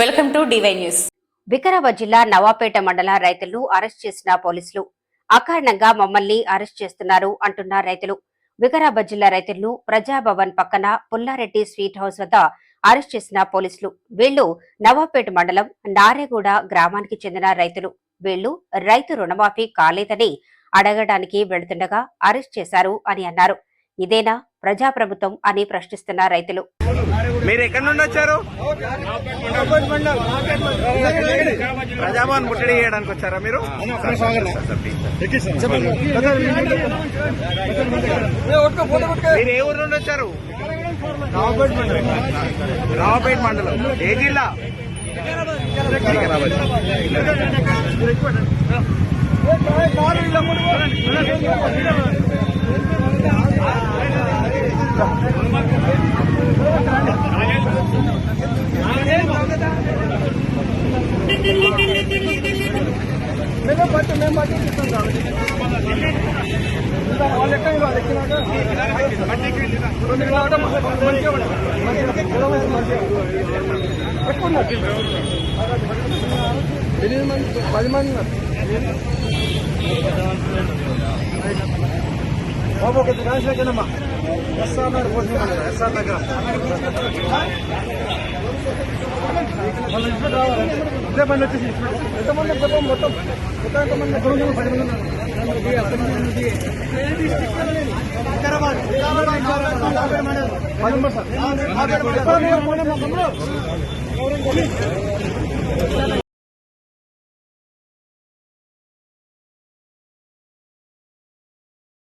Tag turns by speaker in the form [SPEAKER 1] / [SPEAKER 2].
[SPEAKER 1] Welcome to DY news.
[SPEAKER 2] Vikarabad జిల్లా నవాపేట మండల రైతులను అరెస్ట్ చేసిన పోలీసులు. అకారణంగా మమ్మల్ని అరెస్ట్ చేస్తున్నారు అంటున్న రైతులు. వికారాబాద్ జిల్లా రైతులను ప్రజాభవన్ పక్కన పుల్లారెడ్డి స్వీట్ హౌస్ వద్ద అరెస్ట్ చేసిన పోలీసులు. వీళ్ళు నవాపేట మండలం నారేగూడ గ్రామానికి చెందిన రైతులు. వీళ్ళు రైతు రుణమాఫీ కాలేదని అడగడానికి వెళుతుండగా అరెస్ట్ చేశారు అని అన్నారు. ఇదేనా ప్రజాప్రభుత్వం అని ప్రశ్నిస్తున్న రైతులు.
[SPEAKER 3] మీరు ఎక్కడి నుండి వచ్చారు? ప్రజాభవన్ ముట్టడి చేయడానికి వచ్చారా మీరు? మీరు ఏ ఊరు నుండి వచ్చారు? రావుపేట మండలం. ఏ జిల్లా? వికారాబాద్.
[SPEAKER 4] మేము పట్టు మేము పట్టు ఇస్తాం కాబట్టి వాళ్ళు ఎక్కడ వాళ్ళు ఎక్కినాక రెండు కిలోమీటర్ మంచిగా ఉండాలి. కిలోమీటర్ మంచిగా ఎక్కువ ఉన్నారు ఎనిమిది మంది పది మంది ఉన్నారు బాబు ఒక రాజశేఖరమ్మా ఎస్ఆర్ నగర్ పోసిన ఎస్ఆర్ దగ్గర వాళ్ళు ఇప్పుడు రావాలి ఇదే బండి వచ్చేసి ఇప్పుడు ఎంతమంది చెప్పం మొత్తం మొత్తం ఎంతమంది ఎక్కడ ఉన్నారు? పది మంది ఉన్నారు. పది మంది సార్.